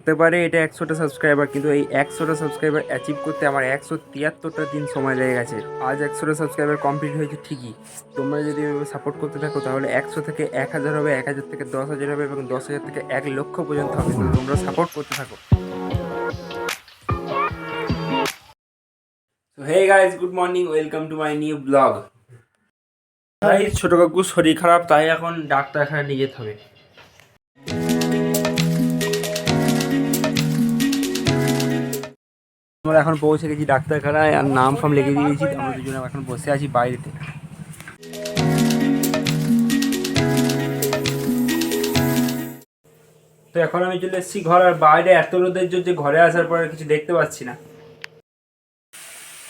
হতে পারে এটা একশোটা সাবস্ক্রাইবার কিন্তু এই একশোটা সাবস্ক্রাইবার অ্যাচিভ করতে আমার একশো তিয়াত্তরটা দিন সময় লেগে গেছে। আজ একশোটা সাবস্ক্রাইবার কমপ্লিট হয়েছে ঠিকই। তোমরা যদি সাপোর্ট করতে থাকো তাহলে একশো থেকে এক হাজার হবে এক হাজার থেকে দশ হাজার হবে এবং দশ হাজার থেকে এক লক্ষ পর্যন্ত হবে। তো তোমরা সাপোর্ট করতে থাকো। Hey guys good morning welcome to my new blog ভাই ছোট কাকু শরীর খারাপ তাই এখন ডাক্তারখানা নিয়ে যেতে হবে। আমরা এখন পৌঁছে গেছি ডাক্তারখানায় আর নাম ফাম লিখে দিয়েছি আমরা দুজনে এখন বসে আছি বাইরেতে। তো এখন আমি চলে এসেছি ঘর, আর বাইরে এত রোদের জন্য যে ঘরে আসার পর কিছু দেখতে পাচ্ছি না।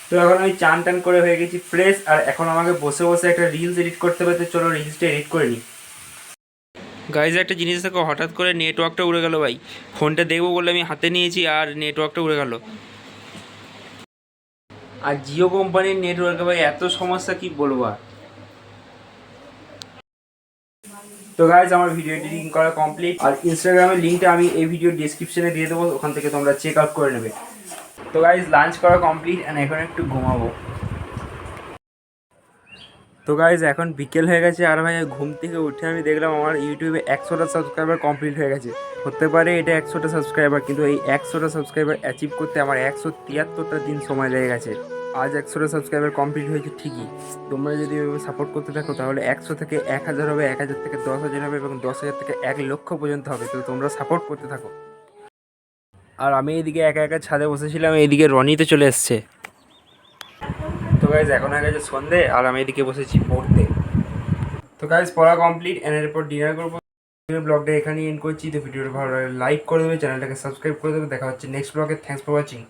তো এখন আমি চান টান করে হয়ে গেছি ফ্রেশ আর এখন আমাকে বসে বসে একটা রিলস এডিট করতে হবে, তো চলো রিলসটা এডিট করে নিই। গাইজ একটা জিনিস দেখো, হঠাৎ করে নেটওয়ার্কটা উড়ে গেল ভাই। ফোনটা দেখব বলে আমি হাতে নিয়েছি, আর নেটওয়ার্কটা উড়ে গেল। আর জিও কোম্পানির নেটওয়ার্কে ভাই এত সমস্যা, কি বলব আর? তো গাইজ আমার ভিডিও এডিটিং করা কমপ্লিট আর ইনস্টাগ্রামের লিঙ্কটা আমি এই ভিডিও ডিসক্রিপশনে দিয়ে দেবো, ওখান থেকে তোমরা চেক আউট করে নেবে। তো গাইজ লাঞ্চ করা কমপ্লিট অ্যান্ড এখন একটু ঘুমাবো। তো গাইজ এখন বিকেল হয়ে গেছে আর ভাই ঘুম থেকে উঠে আমি দেখলাম আমার ইউটিউবে একশোটা সাবস্ক্রাইবার কমপ্লিট হয়ে গেছে। হতে পারে এটা একশোটা সাবস্ক্রাইবার কিন্তু এই একশোটা সাবস্ক্রাইবার অ্যাচিভ করতে আমার একশো তিয়াত্তরটা দিন সময় লেগে গেছে। আজ একশোটা সাবস্ক্রাইবার কমপ্লিট হয়েছে ঠিকই। তোমরা যদি সাপোর্ট করতে থাকো, তাহলে একশো থেকে এক হাজার হবে, এক হাজার থেকে দশ হাজার হবে এবং দশ হাজার থেকে এক লক্ষ পর্যন্ত হবে। তো তোমরা সাপোর্ট করতে থাকো। আর আমি এইদিকে একা একা ছাদে বসেছিলাম এইদিকে রনিতে চলে এসছে। গাইজ এখন হয়ে গেছে সন্ধে আর আমি এদিকে বসেছি পড়তে। তো গাইজ পড়া কমপ্লিট এন এরপর ডিনার করব। ব্লগটা এখানেই এন্ড করছি। তো ভিডিওটা ভালো লাগে লাইক করে দেবে চ্যানেলটাকে সাবস্ক্রাইব করে দেবে। দেখা হচ্ছে নেক্সট ব্লগে থ্যাংকস ফর ওয়াচিং